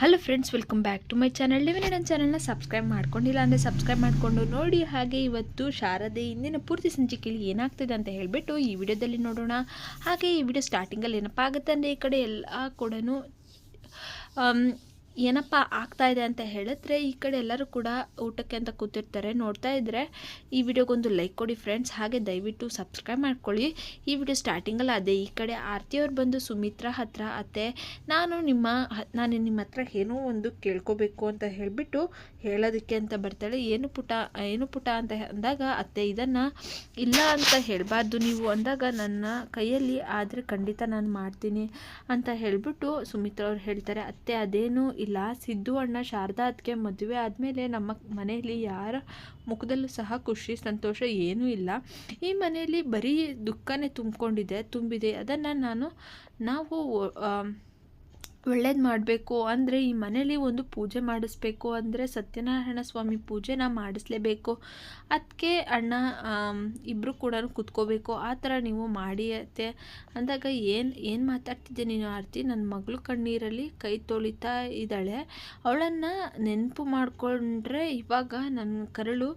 Hello friends welcome back to my channel ನೀವು ನನ್ನ ಚಾನಲ್ನ ಸಬ್ಸ್ಕ್ರೈಬ್ ಮಾಡ್ಕೊಂಡಿಲ್ಲ ಅಂದರೆ ಸಬ್ಸ್ಕ್ರೈಬ್ ಮಾಡಿಕೊಂಡು ನೋಡಿ. ಹಾಗೆ ಇವತ್ತು ಶಾರದೆ ಇಂದಿನ ಪೂರ್ತಿ ಸಂಚಿಕೆಯಲ್ಲಿ ಏನಾಗ್ತಿದೆ ಅಂತ ಹೇಳಿಬಿಟ್ಟು ಈ ವಿಡಿಯೋದಲ್ಲಿ ನೋಡೋಣ. ಹಾಗೆ ಈ ವಿಡಿಯೋ ಸ್ಟಾರ್ಟಿಂಗಲ್ಲಿ ಏನಪ್ಪ ಆಗುತ್ತೆ ಅಂದರೆ ಈ ಕಡೆ ಎಲ್ಲ ಕೂಡ ಏನಪ್ಪ ಆಗ್ತಾ ಇದೆ ಅಂತ ಹೇಳಿದ್ರೆ ಈ ಕಡೆ ಎಲ್ಲರೂ ಕೂಡ ಊಟಕ್ಕೆ ಅಂತ ಕೂತಿರ್ತಾರೆ. ನೋಡ್ತಾ ಇದ್ದರೆ ಈ ವಿಡಿಯೋಗೊಂದು ಲೈಕ್ ಕೊಡಿ ಫ್ರೆಂಡ್ಸ್. ಹಾಗೆ ದಯವಿಟ್ಟು ಸಬ್ಸ್ಕ್ರೈಬ್ ಮಾಡ್ಕೊಳ್ಳಿ. ಈ ವಿಡಿಯೋ ಸ್ಟಾರ್ಟಿಂಗಲ್ಲಿ ಅದೇ ಈ ಕಡೆ ಆರತಿಯವ್ರು ಬಂದು ಸುಮಿತ್ರಾ ಹತ್ರ, ಅತ್ತೆ, ನಾನು ನಿಮ್ಮ ನಾನು ನಿಮ್ಮ ಹತ್ರ ಏನೋ ಒಂದು ಕೇಳ್ಕೋಬೇಕು ಅಂತ ಹೇಳಿಬಿಟ್ಟು ಹೇಳೋದಕ್ಕೆ ಅಂತ ಬರ್ತಾಳೆ. ಏನು ಪುಟ ಏನು ಪುಟ ಅಂತ ಅಂದಾಗ ಅತ್ತೆ ಇದನ್ನು ಇಲ್ಲ ಅಂತ ಹೇಳಬಾರ್ದು ನೀವು ಅಂದಾಗ ನನ್ನ ಕೈಯಲ್ಲಿ ಆದರೆ ಖಂಡಿತ ನಾನು ಮಾಡ್ತೀನಿ ಅಂತ ಹೇಳಿಬಿಟ್ಟು ಸುಮಿತ್ರಾ ಅವ್ರು ಹೇಳ್ತಾರೆ. ಅತ್ತೆ, ಅದೇನು ಸಿದ್ದು ಅಣ್ಣ ಶಾರದಾ ಮದುವೆ ಆದಮೇಲೆ ನಮ್ಮ ಮನೆಯಲ್ಲಿ ಯಾರ ಮುಖದಲ್ಲೂ ಸಹ ಖುಷಿ, ಸಂತೋಷ ಏನೂ ಇಲ್ಲ. ಈ ಮನೆಯಲ್ಲಿ ಬರೀ ದುಃಖನೇ ತುಂಬಿಕೊಂಡಿದೆ, ತುಂಬಿದೆ. ಅದನ್ನು ನಾನು, ನಾವು ಒಳ್ಳೇದು ಮಾಡಬೇಕು. ಅಂದರೆ ಈ ಮನೇಲಿ ಒಂದು ಪೂಜೆ ಮಾಡಿಸ್ಬೇಕು. ಅಂದರೆ ಸತ್ಯನಾರಾಯಣ ಸ್ವಾಮಿ ಪೂಜೆನ ಮಾಡಿಸ್ಲೇಬೇಕು. ಅದಕ್ಕೆ ಅಣ್ಣ ಇಬ್ಬರು ಕೂಡ ಕುತ್ಕೋಬೇಕು. ಆ ಥರ ನೀವು ಮಾಡಿ ಅತ್ತೆ. ಅಂದಾಗ ಏನು ಏನು ಮಾತಾಡ್ತಿದ್ದೆ ನೀನು ಆರತಿ? ನನ್ನ ಮಗಳು ಕಣ್ಣೀರಲ್ಲಿ ಕೈ ತೊಳಿತಾ ಇದ್ದಾಳೆ. ಅವಳನ್ನು ನೆನಪು ಮಾಡಿಕೊಂಡ್ರೆ ಇವಾಗ ನನ್ನ ಕರಳು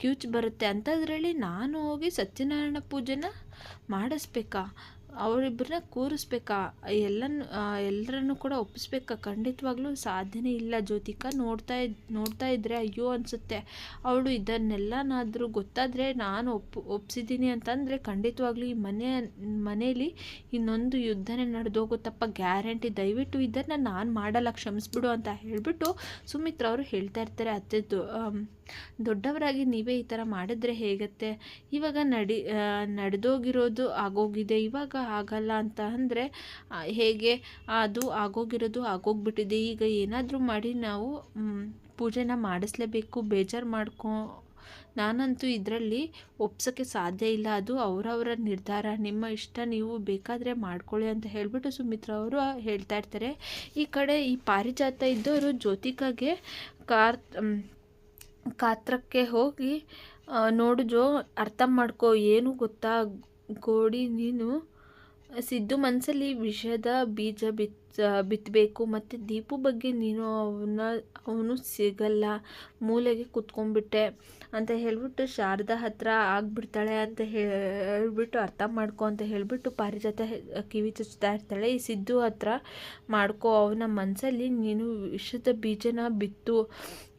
ಕ್ಯೂಚ್ ಬರುತ್ತೆ. ಅಂಥದ್ರಲ್ಲಿ ನಾನು ಹೋಗಿ ಸತ್ಯನಾರಾಯಣ ಪೂಜೆನ ಮಾಡಿಸ್ಬೇಕಾ? ಅವರಿಬ್ಬರನ್ನ ಕೂರಿಸ್ಬೇಕಾ? ಎಲ್ಲನೂ ಎಲ್ಲರನ್ನು ಕೂಡ ಒಪ್ಪಿಸ್ಬೇಕಾ? ಖಂಡಿತವಾಗ್ಲೂ ಸಾಧ್ಯನೇ ಇಲ್ಲ. ಜ್ಯೋತಿಕಾ ನೋಡ್ತಾ ಇದ್ ನೋಡ್ತಾ ಇದ್ದರೆ ಅಯ್ಯೋ ಅನಿಸುತ್ತೆ. ಅವಳು ಇದನ್ನೆಲ್ಲನಾದರೂ ಗೊತ್ತಾದರೆ ನಾನು ಒಪ್ಪು ಒಪ್ಸಿದ್ದೀನಿ ಅಂತಂದರೆ ಖಂಡಿತವಾಗ್ಲೂ ಈ ಮನೆ ಮನೆಯಲ್ಲಿ ಇನ್ನೊಂದು ಯುದ್ಧನೇ ನಡೆದೋಗುತ್ತಪ್ಪ ಗ್ಯಾರಂಟಿ ದಯವಿಟ್ಟು ಇದನ್ನು ನಾನು ಮಾಡಲ್ಲ ಕ್ಷಮಿಸ್ಬಿಡು ಅಂತ ಹೇಳಿಬಿಟ್ಟು ಸುಮಿತ್ರ ಅವರು ಹೇಳ್ತಾ ಇರ್ತಾರೆ ಅತ್ತೆ ದೊ- ಆಮ್, ದೊಡ್ಡವರಾಗಿ ನೀವೇ ಈ ಥರ ಮಾಡಿದ್ರೆ ಹೇಗತ್ತೆ? ಇವಾಗ ನಡಿ ನಡೆದೋಗಿರೋದು ಆಗೋಗಿದೆ, ಇವಾಗ ಆಗಲ್ಲ ಅಂತ ಅಂದರೆ ಹೇಗೆ? ಅದು ಆಗೋಗಿರೋದು ಆಗೋಗ್ಬಿಟ್ಟಿದೆ. ಈಗ ಏನಾದರೂ ಮಾಡಿ ನಾವು ಪೂಜೆನ ಮಾಡಿಸ್ಲೇಬೇಕು, ಬೇಜಾರು ಮಾಡ್ಕೊ, ನಾನಂತೂ ಇದರಲ್ಲಿ ಒಪ್ಸೋಕ್ಕೆ ಸಾಧ್ಯ ಇಲ್ಲ. ಅದು ಅವರವರ ನಿರ್ಧಾರ. ನಿಮ್ಮ ಇಷ್ಟ, ನೀವು ಬೇಕಾದರೆ ಮಾಡ್ಕೊಳ್ಳಿ ಅಂತ ಹೇಳಿಬಿಟ್ಟು ಸುಮಿತ್ರ ಅವರು ಹೇಳ್ತಾ ಇರ್ತಾರೆ. ಈ ಕಡೆ ಈ ಪಾರಿಜಾತ ಇದ್ದವರು ಜ್ಯೋತಿಕಾಗೆ ಕಾರ್ ಕಾತ್ರಕ್ಕೆ ಹೋಗಿ ಆ, ನೋಡು ಜೋ ಅರ್ಥ ಮಾಡ್ಕೋ ಏನು ಗೊತ್ತಾ ಗೋಡಿ ನೀನು ಸಿದ್ದು ಮನಸ್ಸಲ್ಲಿ ವಿಷದ ಬೀಜ ಬಿತ್ ಬಿತ್ತಬೇಕು ಮತ್ತು ದೀಪು ಬಗ್ಗೆ ನೀನು ಅವನ್ನ ಅವನು ಸಿಗಲ್ಲ. ಮೂಲೆಗೆ ಕುತ್ಕೊಂಡ್ಬಿಟ್ಟೆ ಅಂತ ಹೇಳಿಬಿಟ್ಟು ಶಾರದಾ ಹತ್ರ ಆಗಿಬಿಡ್ತಾಳೆ ಅಂತ ಹೇಳಿಬಿಟ್ಟು ಅರ್ಥ ಮಾಡ್ಕೊ ಅಂತ ಹೇಳಿಬಿಟ್ಟು ಪಾರಿಜಾತ ಕಿವಿ ಚುಚ್ತಾ ಇರ್ತಾಳೆ. ಈ ಸಿದ್ದು ಹತ್ರ ಮಾಡ್ಕೋ, ಅವನ ಮನಸ್ಸಲ್ಲಿ ನೀನು ವಿಷದ ಬೀಜನ ಬಿತ್ತು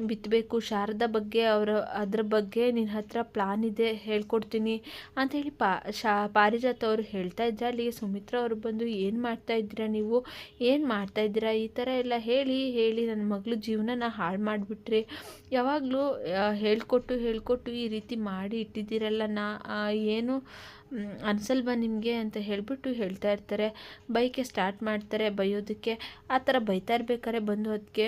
ಬಿತ್ತಬೇಕು ಶಾರದಾ ಬಗ್ಗೆ ಅವರ, ಅದ್ರ ಬಗ್ಗೆ ನಿನ್ನ ಹತ್ರ ಪ್ಲಾನ್ ಇದೆ, ಹೇಳ್ಕೊಡ್ತೀನಿ ಅಂತ ಹೇಳಿ ಪಾ, ಶಾ, ಪಾರಿಜಾತ ಅವರು ಹೇಳ್ತಾ ಇದ್ದರೆ ಅಲ್ಲಿಗೆ ಸುಮಿತ್ರಾ ಅವರು ಬಂದು ಏನು ಮಾಡ್ತಾ ಇದ್ದೀರಾ ನೀವು? ಏನು ಮಾಡ್ತಾ ಇದ್ದೀರಾ? ಈ ಥರ ಎಲ್ಲ ಹೇಳಿ ಹೇಳಿ ನನ್ನ ಮಗಳು ಜೀವನನ ಹಾಳು ಮಾಡಿಬಿಟ್ರಿ. ಯಾವಾಗಲೂ ಹೇಳ್ಕೊಟ್ಟು ಹೇಳ್ಕೊಟ್ಟು ಈ ರೀತಿ ಮಾಡಿ ಇಟ್ಟಿದ್ದೀರಲ್ಲ ನಾ ಏನು ಅನ್ಸಲ್ವ ನಿಮಗೆ ಅಂತ ಹೇಳಿಬಿಟ್ಟು ಹೇಳ್ತಾ ಇರ್ತಾರೆ. ಬೈಕೆ ಸ್ಟಾರ್ಟ್ ಮಾಡ್ತಾರೆ ಬೈಯೋದಕ್ಕೆ. ಆ ಥರ ಬೈತಾ ಇರ್ಬೇಕಾದ್ರೆ ಬಂದು ಅದಕ್ಕೆ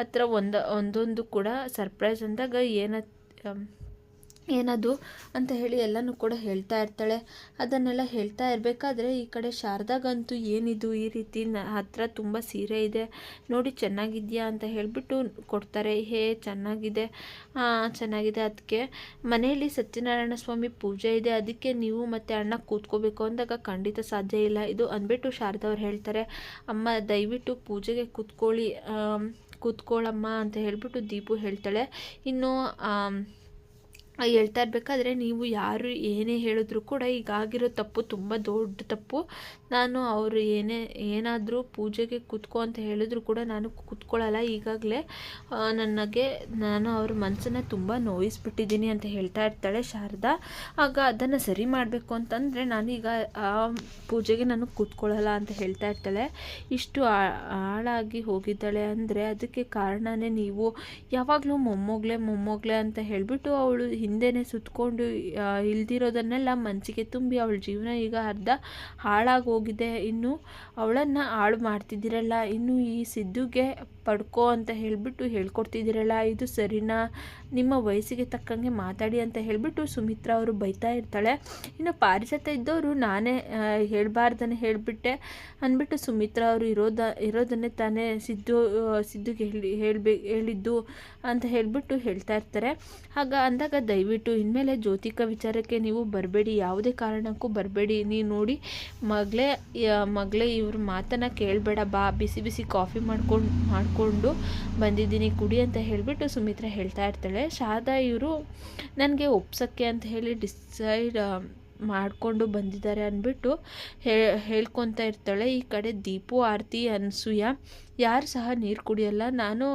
ಹತ್ರ ಒಂದು, ಒಂದೊಂದು ಕೂಡ ಸರ್ಪ್ರೈಸ್ ಅಂದಾಗ ಏನ ಏನದು ಅಂತ ಹೇಳಿ ಎಲ್ಲನೂ ಕೂಡ ಹೇಳ್ತಾ ಇರ್ತಾಳೆ. ಅದನ್ನೆಲ್ಲ ಹೇಳ್ತಾ ಇರಬೇಕಾದ್ರೆ ಈ ಕಡೆ ಶಾರದಾಗಂತೂ ಏನಿದು? ಈ ರೀತಿ ನ ಹತ್ರ ತುಂಬ ಸೀರೆ ಇದೆ. ನೋಡಿ ಚೆನ್ನಾಗಿದೆಯಾ ಅಂತ ಹೇಳಿಬಿಟ್ಟು ಕೊಡ್ತಾರೆ. ಹೇ, ಚೆನ್ನಾಗಿದೆ. ಚೆನ್ನಾಗಿದೆ ಅದಕ್ಕೆ ಮನೆಯಲ್ಲಿ ಸತ್ಯನಾರಾಯಣ ಸ್ವಾಮಿ ಪೂಜೆ ಇದೆ. ಅದಕ್ಕೆ ನೀವು ಮತ್ತು ಅಣ್ಣ ಕೂತ್ಕೋಬೇಕು ಅಂದಾಗ ಖಂಡಿತ ಸಾಧ್ಯ ಇಲ್ಲ. ಇದು ಅಂದ್ಬಿಟ್ಟು ಶಾರದಾ ಅವ್ರು ಹೇಳ್ತಾರೆ. ಅಮ್ಮ, ದಯವಿಟ್ಟು ಪೂಜೆಗೆ ಕೂತ್ಕೊಳ್ಳಿ. ಕೂತ್ಕೊಳ್ಳಮ್ಮ ಅಂತ ಹೇಳಿಬಿಟ್ಟು ದೀಪು ಹೇಳ್ತಾಳೆ. ಇನ್ನು ಹೇಳ್ತಾ ಇರಬೇಕಾದ್ರೆ ನೀವು ಯಾರು ಏನೇ ಹೇಳಿದ್ರು ಕೂಡ ಈಗ ಆಗಿರೋ ತಪ್ಪು ತುಂಬ ದೊಡ್ಡ ತಪ್ಪು. ನಾನು ಅವರು ಏನೇ, ಏನಾದರೂ ಪೂಜೆಗೆ ಕೂತ್ಕೋ ಅಂತ ಹೇಳಿದ್ರು ಕೂಡ ನಾನು ಕೂತ್ಕೊಳ್ಳಲ್ಲ ಈಗಾಗಲೇ. ನನಗೆ ನಾನು ಅವ್ರ ಮನಸ್ಸನ್ನು ತುಂಬ ನೋಯಿಸ್ಬಿಟ್ಟಿದ್ದೀನಿ ಅಂತ ಹೇಳ್ತಾ ಇರ್ತಾಳೆ ಶಾರದಾ. ಆಗ ಅದನ್ನು ಸರಿ ಮಾಡಬೇಕು ಅಂತಂದರೆ ನಾನೀಗ ಆ ಪೂಜೆಗೆ ನಾನು ಕೂತ್ಕೊಳ್ಳಲ್ಲ ಅಂತ ಹೇಳ್ತಾ ಇರ್ತಾಳೆ. ಇಷ್ಟು ಹಾಳಾಗಿ ಹೋಗಿದ್ದಾಳೆ ಅಂದರೆ ಅದಕ್ಕೆ ಕಾರಣನೇ ನೀವು. ಯಾವಾಗಲೂ ಮೊಮ್ಮೊಗ್ಲೆ ಮೊಮ್ಮೊಗ್ಲೆ ಅಂತ ಹೇಳಿಬಿಟ್ಟು ಅವಳು ಹಿಂದೆನೇ ಸುತ್ಕೊಂಡು ಇಲ್ದಿರೋದನ್ನೆಲ್ಲ ಮನಸ್ಸಿಗೆ ತುಂಬಿ ಅವಳ ಜೀವನ ಈಗ ಅರ್ಧ ಹಾಳಾಗೋಗಿದೆ. ಇನ್ನು ಅವಳನ್ನು ಹಾಳು ಮಾಡ್ತಿದ್ದೀರಲ್ಲ. ಇನ್ನು ಈ ಸಿದ್ದುಗೆ ಪಡ್ಕೋ ಅಂತ ಹೇಳಿಬಿಟ್ಟು ಹೇಳ್ಕೊಡ್ತಿದ್ದೀರಲ್ಲ, ಇದು ಸರಿನಾ? ನಿಮ್ಮ ವಯಸ್ಸಿಗೆ ತಕ್ಕಂಗೆ ಮಾತಾಡಿ ಅಂತ ಹೇಳಿಬಿಟ್ಟು ಸುಮಿತ್ರಾ ಅವರು ಬೈತಾ ಇರ್ತಾಳೆ. ಇನ್ನು ಪಾರಿಜಾತ ಇದ್ದವರು ನಾನೇ ಹೇಳಬಾರ್ದನ್ನು ಹೇಳಿಬಿಟ್ಟೆ ಅಂದ್ಬಿಟ್ಟು ಸುಮಿತ್ರಾ ಅವರು ಇರೋದ, ಇರೋದನ್ನೇ ತಾನೇ ಸಿದ್ದು ಸಿದ್ದುಗೆ ಹೇಳಿ, ಹೇಳಬೇ, ಹೇಳಿದ್ದು ಅಂತ ಹೇಳಿಬಿಟ್ಟು ಹೇಳ್ತಾ ಇರ್ತಾರೆ. ಆಗ ಅಂದಾಗ ದಯ ದಯವಿಟ್ಟು ಇನ್ಮೇಲೆ ಜ್ಯೋತಿಕ ವಿಚಾರಕ್ಕೆ ನೀವು ಬರಬೇಡಿ, ಯಾವುದೇ ಕಾರಣಕ್ಕೂ ಬರಬೇಡಿ. ನೀನು ನೋಡಿ, ಮಗಳೇ ಮಗಳೇ, ಇವ್ರ ಮಾತನ್ನು ಕೇಳಬೇಡ, ಬಾ, ಬಿಸಿ ಬಿಸಿ ಕಾಫಿ ಮಾಡ್ಕೊಂಡು ಮಾಡಿಕೊಂಡು ಬಂದಿದ್ದೀನಿ ಕುಡಿ ಅಂತ ಹೇಳಿಬಿಟ್ಟು ಸುಮಿತ್ರಾ ಹೇಳ್ತಾ ಇರ್ತಾಳೆ. ಶಾರದಾ ಇವರು ನನಗೆ ಒಪ್ಸೋಕ್ಕೆ ಅಂತ ಹೇಳಿ ಡಿಸೈಡ್ ಮಾಡಿಕೊಂಡು ಬಂದಿದ್ದಾರೆ ಅಂದ್ಬಿಟ್ಟು ಹೇಳ್ಕೊತಾ ಇರ್ತಾಳೆ. ಈ ಕಡೆ ದೀಪು, ಆರತಿ, ಅನಸೂಯ ಯಾರು ಸಹ ನೀರು ಕುಡಿಯಲ್ಲ. ನಾನು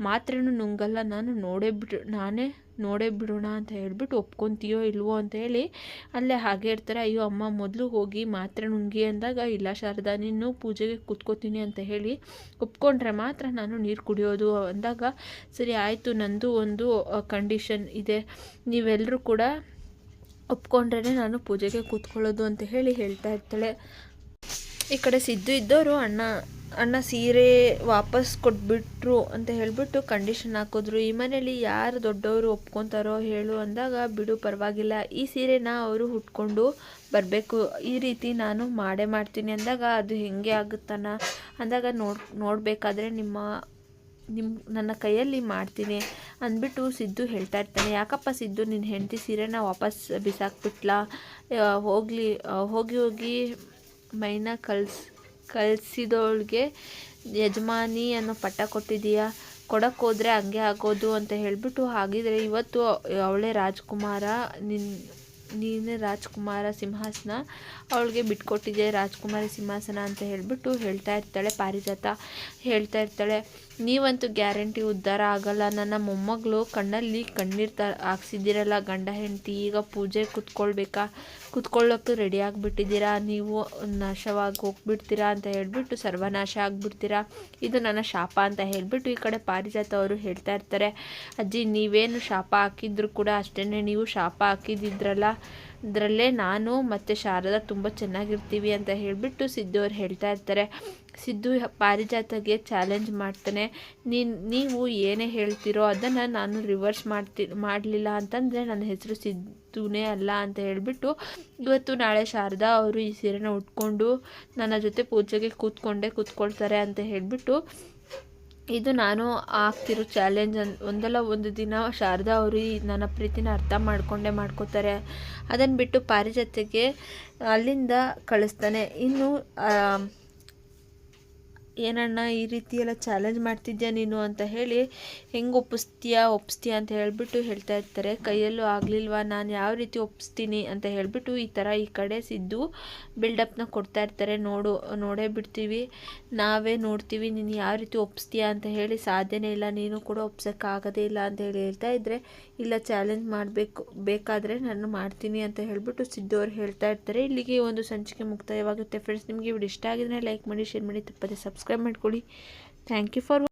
ಮಾತ್ರೆನೂ ನುಂಗಲ್ಲ. ನಾನು ನೋಡೇ ಬಿಟ್ಟು ನಾನೇ ನೋಡೇ ಬಿಡೋಣ ಅಂತ ಹೇಳ್ಬಿಟ್ಟು ಒಪ್ಕೊತೀಯೋ ಇಲ್ವೋ ಅಂತ ಹೇಳಿ ಅಲ್ಲೇ ಹಾಗೆ ಇರ್ತಾರೆ. ಅಯ್ಯೋ, ಅಮ್ಮ ಮೊದಲು ಹೋಗಿ ಮಾತ್ರೆ ನುಂಗಿ ಅಂದಾಗ, ಇಲ್ಲ ಶಾರದಾ, ನೀನು ಪೂಜೆಗೆ ಕೂತ್ಕೋತೀನಿ ಅಂತ ಹೇಳಿ ಒಪ್ಕೊಂಡ್ರೆ ಮಾತ್ರ ನಾನು ನೀರು ಕುಡಿಯೋದು ಅಂದಾಗ, ಸರಿ ಆಯಿತು, ನಂದು ಒಂದು ಕಂಡೀಷನ್ ಇದೆ. ನೀವೆಲ್ಲರೂ ಕೂಡ ಒಪ್ಕೊಂಡ್ರೇ ನಾನು ಪೂಜೆಗೆ ಕೂತ್ಕೊಳ್ಳೋದು ಅಂತ ಹೇಳಿ ಹೇಳ್ತಾ ಇರ್ತಾಳೆ. ಈ ಕಡೆ ಸಿದ್ದು ಇದ್ದವರು ಅಣ್ಣ ಅಣ್ಣ ಸೀರೆ ವಾಪಸ್ ಕೊಟ್ಬಿಟ್ರು ಅಂತ ಹೇಳಿಬಿಟ್ಟು ಕಂಡೀಷನ್ ಹಾಕಿದ್ರು. ಈ ಮನೇಲಿ ಯಾರು ದೊಡ್ಡವರು ಒಪ್ಕೊತಾರೋ ಹೇಳು ಅಂದಾಗ, ಬಿಡು, ಪರವಾಗಿಲ್ಲ. ಈ ಸೀರೆನ ಅವರು ಉಟ್ಕೊಂಡು ಬರಬೇಕು. ಈ ರೀತಿ ನಾನು ಮಾಡೇ ಮಾಡ್ತೀನಿ. ಅಂದಾಗ, ಅದು ಹೆಂಗೆ ಆಗುತ್ತಾನ ಅಂದಾಗ, ನೋಡ್, ನೋಡಬೇಕಾದ್ರೆ ನಿಮ್ಮ ನಿಮ್ಮ ನನ್ನ ಕೈಯಲ್ಲಿ ಮಾಡ್ತೀನಿ. ಅಂದ್ಬಿಟ್ಟು ಸಿದ್ದು ಹೇಳ್ತಾ ಇರ್ತಾನೆ. ಯಾಕಪ್ಪ ಸಿದ್ದು, ನಿನ್ನ ಹೆಂಡತಿ ಸೀರೆನ ವಾಪಸ್ ಬಿಸಾಕ್ಬಿಟ್ಲಾ? ಹೋಗಲಿ ಹೋಗಿ ಹೋಗಿ ಮೈನ ಕಳ್ಸ್ ಕಳಿಸಿದವಳಿಗೆ ಯಜಮಾನಿ, ಅನ್ನೋ ಪಟ್ಟ ಕೊಟ್ಟಿದೀಯಾ ಕೊಡಕ್ಕೆ ಹೋದರೆ ಹಂಗೆ ಆಗೋದು ಅಂತ ಹೇಳಿಬಿಟ್ಟು ಹಾಗಿದ್ರೆ ಇವತ್ತು ಅವಳೇ ರಾಜ್ಕುಮಾರ ನಿನ್ನ ನೀನೇ ರಾಜ್ಕುಮಾರ ಸಿಂಹಾಸನ. ಅವಳಿಗೆ ಬಿಟ್ಕೊಟ್ಟಿದ್ದೆ ರಾಜ್ಕುಮಾರಿ ಸಿಂಹಾಸನ ಅಂತ ಹೇಳಿಬಿಟ್ಟು ಹೇಳ್ತಾ ಇರ್ತಾಳೆ, ಪಾರಿಜಾತ ಹೇಳ್ತಾ ಇರ್ತಾಳೆ. ನೀವಂತೂ ಗ್ಯಾರಂಟಿ ಉದ್ಧಾರ ಆಗಲ್ಲ. ನನ್ನ ಮೊಮ್ಮಗಳು ಕಣ್ಣಲ್ಲಿ ಕಣ್ಣೀರು ತ ಹಾಕ್ಸಿದ್ದೀರಲ್ಲ ಗಂಡ ಹೆಂಡತಿ, ಈಗ ಪೂಜೆ ಕುತ್ಕೊಳ್ಬೇಕಾ? ಕುತ್ಕೊಳ್ಳೋಕ್ಕೂ ರೆಡಿ ಆಗಿಬಿಟ್ಟಿದ್ದೀರಾ? ನೀವು ನಾಶವಾಗಿ ಹೋಗ್ಬಿಡ್ತೀರಾ ಅಂತ ಹೇಳಿಬಿಟ್ಟು ಸರ್ವನಾಶ ಆಗಿಬಿಡ್ತೀರಾ? ಇದು ನನ್ನ ಶಾಪ ಅಂತ ಹೇಳಿಬಿಟ್ಟು ಈ ಕಡೆ ಪಾರಿಜಾತ ಅವರು ಹೇಳ್ತಾ ಇರ್ತಾರೆ. ಅಜ್ಜಿ, ನೀವೇನು ಶಾಪ ಹಾಕಿದ್ರು ಕೂಡ ಅಷ್ಟೇ ನೀವು ಶಾಪ ಹಾಕಿದ್ದಿದ್ರಲ್ಲ. ಅದರಲ್ಲೇ ನಾನು ಮತ್ತು ಶಾರದಾ ತುಂಬ ಚೆನ್ನಾಗಿರ್ತೀವಿ ಅಂತ ಹೇಳಿಬಿಟ್ಟು ಸಿದ್ದು ಅವ್ರು ಹೇಳ್ತಾ ಇರ್ತಾರೆ. ಸಿದ್ದು ಪಾರಿಜಾತಗೆ ಚಾಲೆಂಜ್ ಮಾಡ್ತಾನೆ. ನೀನು, ನೀವು ಏನೇ ಹೇಳ್ತಿರೋ ಅದನ್ನು ನಾನು ರಿವರ್ಸ್ ಮಾಡ್ತಿ, ಮಾಡಲಿಲ್ಲ ಅಂತಂದರೆ ನನ್ನ ಹೆಸರು ಸಿದ್ದುನೇ ಅಲ್ಲ ಅಂತ ಹೇಳಿಬಿಟ್ಟು ಇವತ್ತು ನಾಳೆ ಶಾರದಾ ಅವರು ಈ ಸೀರೆನ ಉಟ್ಕೊಂಡು ನನ್ನ ಜೊತೆ ಪೂಜೆಗೆ ಕೂತ್ಕೊಂಡೇ ಕೂತ್ಕೊಳ್ತಾರೆ ಅಂತ ಹೇಳಿಬಿಟ್ಟು ಇದು ನಾನು ಆಗ್ತಿರೋ ಚಾಲೆಂಜ್ ಅನ್, ಒಂದಲ್ಲ ಒಂದು ದಿನ ಶಾರದಾ ಅವರು ಈ ನನ್ನ ಪ್ರೀತಿನ ಅರ್ಥ ಮಾಡಿಕೊಂಡೇ ಮಾಡ್ಕೋತಾರೆ. ಅದನ್ನು ಬಿಟ್ಟು ಪಾರಿಜಾತಕ್ಕೆ ಅಲ್ಲಿಂದ ಕಳಿಸ್ತಾನೆ. ಇನ್ನು ಏನಣ್ಣ ಈ ರೀತಿ ಎಲ್ಲ ಚಾಲೆಂಜ್ ಮಾಡ್ತಿದ್ಯಾ ನೀನು ಅಂತ ಹೇಳಿ ಹೆಂಗೆ ಒಪ್ಪಿಸ್ತೀಯಾ ಒಪ್ಪಿಸ್ತೀಯಾ ಅಂತ ಹೇಳಿಬಿಟ್ಟು ಹೇಳ್ತಾ ಇರ್ತಾರೆ. ಕೈಯಲ್ಲೂ ಆಗಲಿಲ್ವಾ, ನಾನು ಯಾವ ರೀತಿ ಒಪ್ಪಿಸ್ತೀನಿ ಅಂತ ಹೇಳಿಬಿಟ್ಟು ಈ ಥರ ಈ ಕಡೆ ಸಿದ್ದು ಬಿಲ್ಡಪ್ನ ಕೊಡ್ತಾ ಇರ್ತಾರೆ. ನೋಡು, ನೋಡೇ ಬಿಡ್ತೀವಿ, ನಾವೇ ನೋಡ್ತೀವಿ ನೀನು ಯಾವ ರೀತಿ ಒಪ್ಪಿಸ್ತೀಯಾ ಅಂತ ಹೇಳಿ ಸಾಧ್ಯನೇ ಇಲ್ಲ, ನೀನು ಕೂಡ ಒಪ್ಸೋಕ್ಕಾಗೋದೇ ಇಲ್ಲ ಅಂತ ಹೇಳಿ ಹೇಳ್ತಾ ಇದ್ದರೆ ಇಲ್ಲ ಚಾಲೆಂಜ್ ಮಾಡಬೇಕು, ಬೇಕಾದರೆ ನಾನು ಮಾಡ್ತೀನಿ ಅಂತ ಹೇಳಿಬಿಟ್ಟು ಸಿದ್ದು ಅವ್ರು ಹೇಳ್ತಾ ಇರ್ತಾರೆ. ಇಲ್ಲಿಗೆ ಒಂದು ಸಂಚಿಕೆ ಮುಕ್ತಾಯವಾಗುತ್ತೆ. ಫ್ರೆಂಡ್ಸ್ ನಿಮಗೆ ವಿಡಿಯೋ ಇಷ್ಟ ಆಗಿದ್ರೆ ಲೈಕ್ ಮಾಡಿ ಶೇರ್ ಮಾಡಿ, ತಪ್ಪದೆ ಸಬ್ಸ್ಕ್ರೈಬ್ ಮಾಡ್ಕೊಳ್ಳಿ ಥ್ಯಾಂಕ್ ಯು ಫಾರ್